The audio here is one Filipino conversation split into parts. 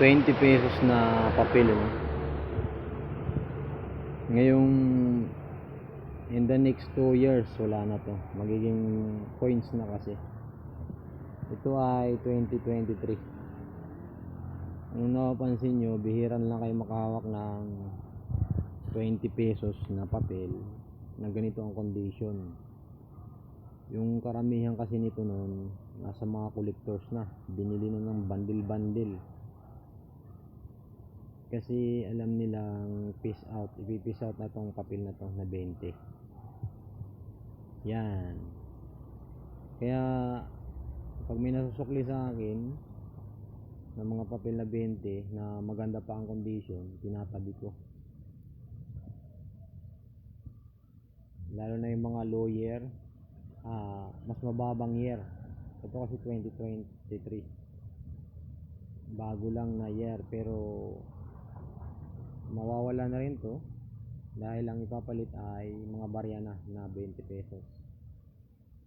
20 pesos na papel no? ngayong in the next 2 years wala na to. Magiging coins na kasi. Ito ay 2023 kung napapansin nyo bihiran lang kayo makahawak ng 20 pesos na papel na ganito ang condition. Yung karamihan kasi nito noon nasa mga collectors na. Binili na ng bundle-bundle kasi alam nilang piece out ipipiece out na tong papel na to na 20 yan. Kaya pag may nasusukli sa akin ng mga papel na 20 na maganda pa ang condition tinatabi ko. Lalo na yung mga lawyer ah, mas mababang year. Ito kasi 2023 bago lang na year pero mawawala na rin to dahil ang ipapalit ay mga barya na na 20 pesos.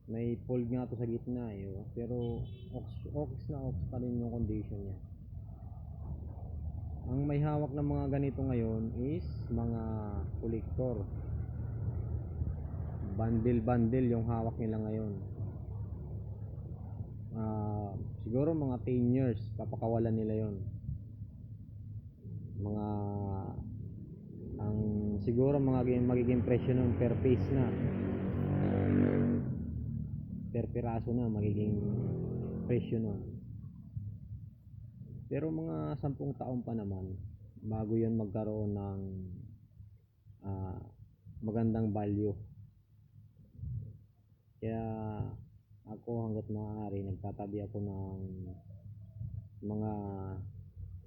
May fold nga to sa gitna eh, oh. pero ox, ox na ox pa rin yung condition niya. Ang may hawak ng mga ganito ngayon is mga collector bundle bundle yung hawak nila ngayon. Ah, siguro mga 10 years papakawalan nila yon siguro mga magiging, presyo nun per piece na. Per piraso na magiging presyo nun. Pero mga 10 taon pa naman bago yon magkaroon ng ah, magandang value. Kaya ako hanggat maaari nagtatabi ako ng mga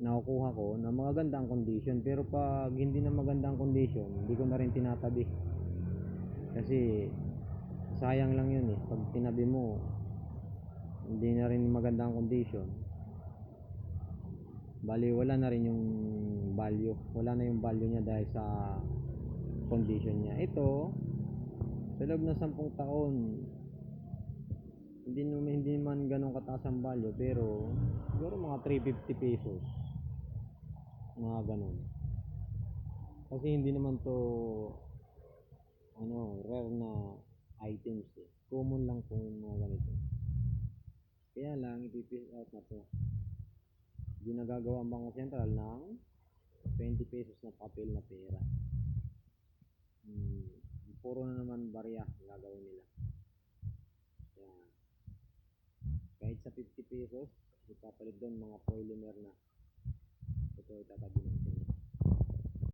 nakukuha ko na magandang condition. Pero pag hindi na magandang condition hindi ko na rin tinatabi. Kasi sayang lang yun eh. Pag tinabi mo hindi na rin magandang condition. Bali wala na rin yung value. Wala na yung value niya dahil sa condition niya. Ito sa loob ng 10 taon hindi hindi man ganun kataas ang value pero siguro mga 350 pesos mga ganun. Kasi hindi naman to ano rare na items eh. Common lang po yung mga ganito. Kaya lang ipipis out na to. Hindi nagagawa ang Bangko Sentral ng 20 pesos na papel na pera. Hmm, puro na naman barya ang gagawin nila. Yan kahit sa 50 pesos ipapalit doon mga polymer na 弟高木の